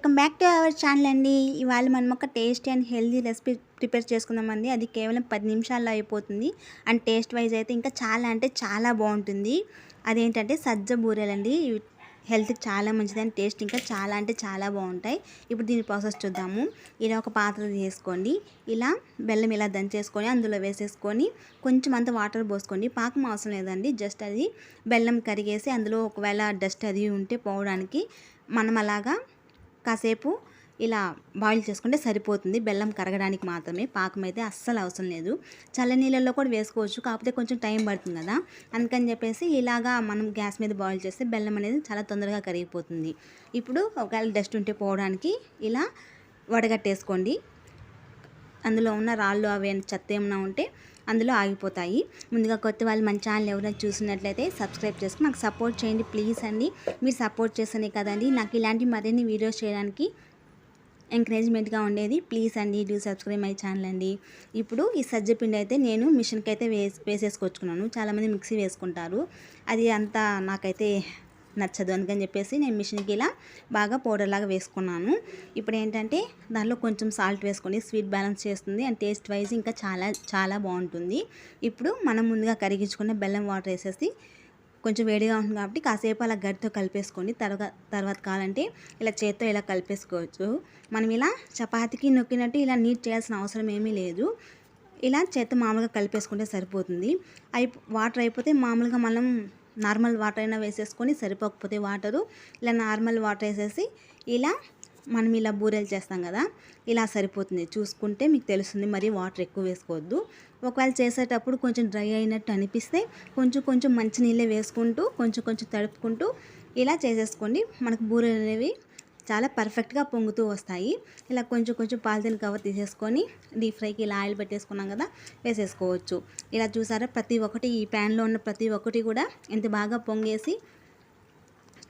Welcome back to our channel అండి. ఇవాళ మనం ఒక tasty and healthy recipe prepare చేసుకుందామండి. అది కేవలం పది నిమిషాల్లో అయిపోతుంది. అండ్ టేస్ట్ వైజ్ అయితే ఇంకా చాలా అంటే చాలా బాగుంటుంది. అదేంటంటే సజ్జ బూరెలండి హెల్త్కి చాలా మంచిది అండ్ టేస్ట్ ఇంకా చాలా అంటే చాలా బాగుంటాయి. ఇప్పుడు దీని ప్రాసెస్ చూద్దాము. ఇలా ఒక పాత్ర తీసుకోండి. ఇలా బెల్లం ఇలా దంచేసుకొని అందులో వేసేసుకొని కొంచెం అంత వాటర్ పోసుకోండి. పాకం అవసరం లేదండి. జస్ట్ అది బెల్లం కరిగేసి అందులో ఒకవేళ డస్ట్ అది ఉంటే పోవడానికి మనం అలాగా కాసేపు ఇలా బాయిల్ చేసుకుంటే సరిపోతుంది. బెల్లం కరగడానికి మాత్రమే. పాకం అయితే అస్సలు అవసరం లేదు. చల్ల నీళ్ళల్లో కూడా వేసుకోవచ్చు. కాకపోతే కొంచెం టైం పడుతుంది కదా. అందుకని చెప్పేసి ఇలాగా మనం గ్యాస్ మీద బాయిల్ చేస్తే బెల్లం అనేది చాలా తొందరగా కరిగిపోతుంది. ఇప్పుడు ఒకవేళ డస్ట్ ఉంటే పోవడానికి ఇలా వడగట్టేసుకోండి. అందులో ఉన్న రాళ్ళు అవి చెత్త ఏమైనా ఉంటే అందులో ఆగిపోతాయి. ముందుగా కొత్త వాళ్ళు మన ఛానల్ ఎవరైనా చూసినట్లయితే సబ్స్క్రైబ్ చేసుకుని నాకు సపోర్ట్ చేయండి ప్లీజ్ అండి. మీరు సపోర్ట్ చేస్తేనే కదండి. నాకు ఇలాంటి మరిన్ని వీడియోస్ చేయడానికి ఎంకరేజ్మెంట్గా ఉండేది. ప్లీజ్ అండి డూ సబ్స్క్రైబ్ మై ఛానల్ అండి. ఇప్పుడు ఈ సజ్జపిండి అయితే నేను మిషన్కి అయితే వేసి వేసేసుకొచ్చుకున్నాను. చాలామంది మిక్సీ వేసుకుంటారు. అది అంతా నాకైతే నచ్చదు అందుకని చెప్పేసి నేను మిషన్కి ఇలా బాగా పౌడర్ లాగా వేసుకున్నాను. ఇప్పుడు ఏంటంటే దానిలో కొంచెం సాల్ట్ వేసుకొని స్వీట్ బ్యాలెన్స్ చేస్తుంది అండ్ టేస్ట్ వైజ్ ఇంకా చాలా చాలా బాగుంటుంది. ఇప్పుడు మనం ముందుగా కరిగించుకున్న బెల్లం వాటర్ వేసేసి కొంచెం వేడిగా ఉంటుంది కాబట్టి కాసేపు అలా గడితో కలిపేసుకోండి తర్వాత తర్వాత కావాలంటే ఇలా చేత్తో ఇలా కలిపేసుకోవచ్చు. మనం ఇలా చపాతీకి నొక్కినట్టు ఇలా నీట్ చేయాల్సిన అవసరం ఏమీ లేదు. ఇలా చేత్తో మామూలుగా కలిపేసుకుంటే సరిపోతుంది. అయి వాటర్ అయిపోతే మామూలుగా మనం నార్మల్ వాటర్ అయినా వేసేసుకొని సరిపోకపోతే వాటరు. ఇలా నార్మల్ వాటర్ వేసేసి ఇలా మనం ఇలా బూరెలు చేస్తాం కదా ఇలా సరిపోతుంది. చూసుకుంటే మీకు తెలుస్తుంది మరి వాటర్ ఎక్కువ వేసుకోవద్దు. ఒకవేళ చేసేటప్పుడు కొంచెం డ్రై అయినట్టు అనిపిస్తే కొంచెం కొంచెం మంచినీళ్ళే వేసుకుంటూ కొంచెం కొంచెం తడుపుకుంటూ ఇలా చేసేసుకోండి. మనకు బూరెలు అనేవి చాలా పర్ఫెక్ట్గా పొంగుతూ వస్తాయి. ఇలా కొంచెం కొంచెం పాలిథిన్ కవర్ తీసేసుకొని డీప్ ఫ్రైకి ఇలా ఆయిల్ పెట్టేసుకున్నాం కదా వేసేసుకోవచ్చు. ఇలా చూసారా ప్రతి ఒక్కటి ఈ ప్యాన్లో ఉన్న ప్రతి ఒక్కటి కూడా ఎంత బాగా పొంగేసి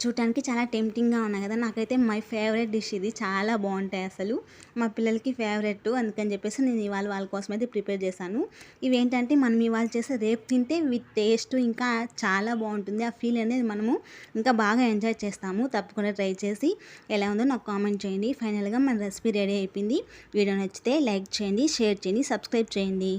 చూడటానికి చాలా టెంప్టింగ్గా ఉన్నాయి కదా. నాకైతే మై ఫేవరెట్ డిష్ ఇది. చాలా బాగుంటాయి అసలు. మా పిల్లలకి ఫేవరెట్ అందుకని చెప్పేసి నేను ఇవాళ వాళ్ళ కోసం అయితే ప్రిపేర్ చేశాను. ఇవేంటంటే మనం ఇవాళ చేస్తే రేపు తింటే విత్ టేస్ట్ ఇంకా చాలా బాగుంటుంది. ఆ ఫీల్ అనేది మనము ఇంకా బాగా ఎంజాయ్ చేస్తాము. తప్పకుండా ట్రై చేసి ఎలా ఉందో నాకు కామెంట్ చేయండి. ఫైనల్గా మన రెసిపీ రెడీ అయిపోయింది. వీడియో నచ్చితే లైక్ చేయండి షేర్ చేయండి సబ్స్క్రైబ్ చేయండి.